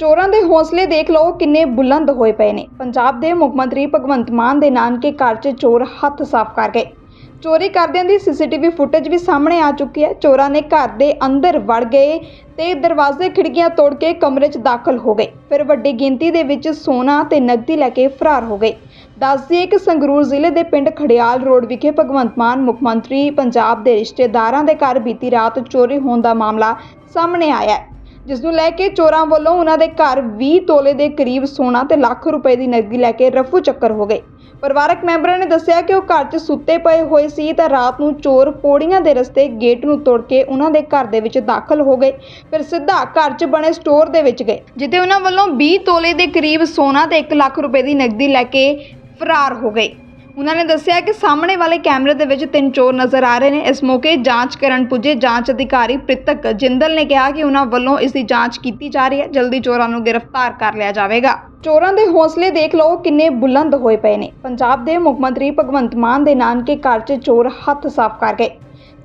ਚੋਰਾਂ ਦੇ ਹੌਸਲੇ ਦੇਖ ਲਓ ਕਿੰਨੇ ਬੁਲੰਦ ਹੋਏ ਪਏ ਨੇ। ਪੰਜਾਬ ਦੇ ਮੁੱਖ ਮੰਤਰੀ ਭਗਵੰਤ ਮਾਨ ਦੇ ਨਾਨਕੇ ਘਰ 'ਚ ਚੋਰ ਹੱਥ ਸਾਫ਼ ਕਰ ਗਏ। ਚੋਰੀ ਕਰਦਿਆਂ ਦੀ ਸੀਸੀਟੀਵੀ ਫੁਟੇਜ ਵੀ ਸਾਹਮਣੇ ਆ ਚੁੱਕੀ ਹੈ। ਚੋਰਾਂ ਨੇ ਘਰ ਦੇ ਅੰਦਰ ਵੜ ਗਏ ਤੇ ਦਰਵਾਜ਼ੇ ਖਿੜਕੀਆਂ ਤੋੜ ਕੇ ਕਮਰੇ 'ਚ ਦਾਖਲ ਹੋ ਗਏ। ਫਿਰ ਵੱਡੀ ਗਿਣਤੀ ਦੇ ਵਿੱਚ ਸੋਨਾ ਤੇ ਨਕਦੀ ਲੈ ਕੇ ਫਰਾਰ ਹੋ ਗਏ। ਦੱਸ ਦਈਏ ਕਿ ਸੰਗਰੂਰ ਜ਼ਿਲ੍ਹੇ ਦੇ ਪਿੰਡ ਖੜਿਆਲ ਰੋਡ ਵਿਖੇ ਭਗਵੰਤ ਮਾਨ, ਮੁੱਖ ਮੰਤਰੀ, ਪੰਜਾਬ ਦੇ ਰਿਸ਼ਤੇਦਾਰਾਂ ਦੇ ਘਰ ਬੀਤੀ ਰਾਤ ਚੋਰੀ ਹੋਣ ਦਾ ਮਾਮਲਾ ਸਾਹਮਣੇ ਆਇਆ ਹੈ। ਜਿਸ ਨੂੰ ਲੈ ਕੇ ਚੋਰਾਂ ਵੱਲੋਂ ਉਹਨਾਂ ਦੇ ਘਰ 20 ਤੋਲੇ ਦੇ ਕਰੀਬ ਸੋਨਾ ਤੇ ਲੱਖ ਰੁਪਏ ਦੀ ਨਕਦੀ ਲੈ ਕੇ ਰਫੂ ਚੱਕਰ ਹੋ ਗਏ। ਪਰਿਵਾਰਕ ਮੈਂਬਰਾਂ ਨੇ ਦੱਸਿਆ ਕਿ ਉਹ ਘਰ 'ਚ ਸੁੱਤੇ ਪਏ ਹੋਏ ਸੀ ਤਾਂ ਰਾਤ ਨੂੰ ਚੋਰ ਪੌੜੀਆਂ ਦੇ ਰਸਤੇ ਗੇਟ ਨੂੰ ਤੋੜ ਕੇ ਉਹਨਾਂ ਦੇ ਘਰ ਦੇ ਵਿੱਚ ਦਾਖਲ ਹੋ ਗਏ, ਫਿਰ ਸਿੱਧਾ ਘਰ 'ਚ ਬਣੇ ਸਟੋਰ ਦੇ ਵਿੱਚ ਗਏ, ਜਿੱਥੇ ਉਹਨਾਂ ਵੱਲੋਂ 20 ਤੋਲੇ ਦੇ ਕਰੀਬ ਸੋਨਾ ਤੇ 1 ਲੱਖ ਰੁਪਏ ਦੀ ਨਕਦੀ ਲੈ ਕੇ ਫਰਾਰ ਹੋ ਗਏ। ਉਹਨਾਂ ਨੇ ਦੱਸਿਆ ਕਿ ਸਾਹਮਣੇ ਵਾਲੇ ਕੈਮਰੇ ਦੇ ਵਿੱਚ ਤਿੰਨ ਚੋਰ ਨਜ਼ਰ ਆ ਰਹੇ ਨੇ। ਇਸ ਮੌਕੇ ਜਾਂਚ ਕਰਨ ਪੁੱਜੇ ਜਾਂਚ ਅਧਿਕਾਰੀ ਪ੍ਰਿਤਕ ਜਿੰਦਲ ਨੇ ਕਿਹਾ ਕਿ ਉਹਨਾਂ ਵੱਲੋਂ ਇਸ ਦੀ ਜਾਂਚ ਕੀਤੀ ਜਾ ਰਹੀ ਹੈ। ਜਲਦੀ ਚੋਰਾਂ ਨੂੰ ਗ੍ਰਿਫਤਾਰ ਕਰ ਲਿਆ ਜਾਵੇਗਾ। ਚੋਰਾਂ ਦੇ ਹੌਸਲੇ ਦੇਖ ਲਓ ਕਿੰਨੇ ਬੁਲੰਦ ਹੋਏ ਪਏ ਨੇ। ਪੰਜਾਬ ਦੇ ਮੁੱਖ ਮੰਤਰੀ ਭਗਵੰਤ ਮਾਨ ਦੇ ਨਾਨਕੇ ਘਰ 'ਚ ਚੋਰ ਹੱਥ ਸਾਫ਼ ਕਰ ਗਏ।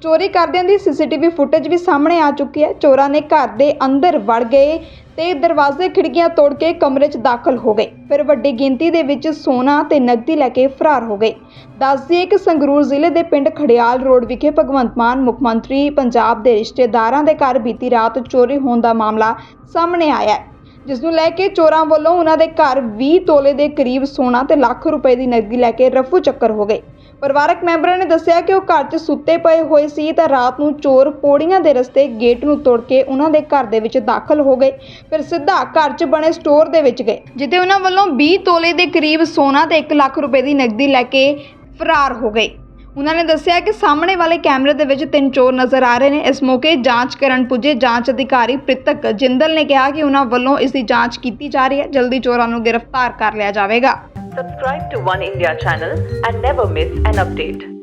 ਚੋਰੀ ਕਰਦਿਆਂ ਦੀ ਸੀਸੀਟੀਵੀ ਫੁਟੇਜ ਵੀ ਸਾਹਮਣੇ ਆ ਚੁੱਕੀ ਹੈ। ਚੋਰਾਂ ਨੇ ਘਰ ਦੇ ਅੰਦਰ ਵੜ ਗਏ ਤੇ ਦਰਵਾਜ਼ੇ ਖਿੜਕੀਆਂ ਤੋੜ ਕੇ ਕਮਰੇ 'ਚ ਦਾਖਲ ਹੋ ਗਏ। ਫਿਰ ਵੱਡੀ ਗਿਣਤੀ ਦੇ ਵਿੱਚ ਸੋਨਾ ਤੇ ਨਕਦੀ ਲੈ ਕੇ ਫਰਾਰ ਹੋ ਗਏ। ਦੱਸਦੀਏ ਕਿ ਸੰਗਰੂਰ ਜ਼ਿਲ੍ਹੇ ਦੇ ਪਿੰਡ ਖੜਿਆਲ ਰੋਡ ਵਿਖੇ ਭਗਵੰਤ ਮਾਨ, ਮੁੱਖ ਮੰਤਰੀ, ਪੰਜਾਬ ਦੇ ਰਿਸ਼ਤੇਦਾਰਾਂ ਦੇ ਘਰ ਬੀਤੀ ਰਾਤ ਚੋਰੀ ਹੋਣ ਦਾ ਮਾਮਲਾ ਸਾਹਮਣੇ ਆਇਆ ਹੈ। ਜਿਸ ਨੂੰ ਲੈ ਕੇ ਚੋਰਾਂ ਵੱਲੋਂ ਉਹਨਾਂ ਦੇ ਘਰ 20 ਤੋਲੇ ਦੇ ਕਰੀਬ ਸੋਨਾ ਤੇ ਲੱਖ ਰੁਪਏ ਦੀ ਨਕਦੀ ਲੈ ਕੇ ਰਫੂ ਚੱਕਰ ਹੋ ਗਏ। ਪਰਿਵਾਰਕ ਮੈਂਬਰਾਂ ਨੇ ਦੱਸਿਆ ਕਿ ਉਹ ਘਰ 'ਚ ਸੁੱਤੇ ਪਏ ਹੋਏ ਸੀ ਤਾਂ ਰਾਤ ਨੂੰ ਚੋਰ ਪੌੜੀਆਂ ਦੇ ਰਸਤੇ ਗੇਟ ਨੂੰ ਤੋੜ ਕੇ ਉਹਨਾਂ ਦੇ ਘਰ ਦੇ ਵਿੱਚ ਦਾਖਲ ਹੋ ਗਏ, ਫਿਰ ਸਿੱਧਾ ਘਰ 'ਚ ਬਣੇ ਸਟੋਰ ਦੇ ਵਿੱਚ ਗਏ, ਜਿੱਥੇ ਉਹਨਾਂ ਵੱਲੋਂ 20 ਤੋਲੇ ਦੇ ਕਰੀਬ ਸੋਨਾ ਤੇ 1 ਲੱਖ ਰੁਪਏ ਦੀ ਨਕਦੀ ਲੈ ਕੇ ਫਰਾਰ ਹੋ ਗਏ। ਉਹਨਾਂ ਨੇ ਦੱਸਿਆ ਕਿ ਸਾਹਮਣੇ ਵਾਲੇ ਕੈਮਰੇ ਦੇ ਵਿੱਚ ਤਿੰਨ ਚੋਰ ਨਜ਼ਰ ਆ ਰਹੇ ਨੇ। ਇਸ ਮੌਕੇ ਜਾਂਚ ਕਰਨ ਪੁੱਜੇ ਜਾਂਚ ਅਧਿਕਾਰੀ ਪ੍ਰਿਤਕ ਜਿੰਦਲ ਨੇ ਕਿਹਾ ਕਿ ਉਹਨਾਂ ਵੱਲੋਂ ਇਸ ਦੀ ਜਾਂਚ ਕੀਤੀ ਜਾ ਰਹੀ ਹੈ। ਜਲਦੀ ਚੋਰਾਂ ਨੂੰ ਗ੍ਰਿਫਤਾਰ ਕਰ ਲਿਆ ਜਾਵੇਗਾ। Subscribe to One India channel and never miss an update.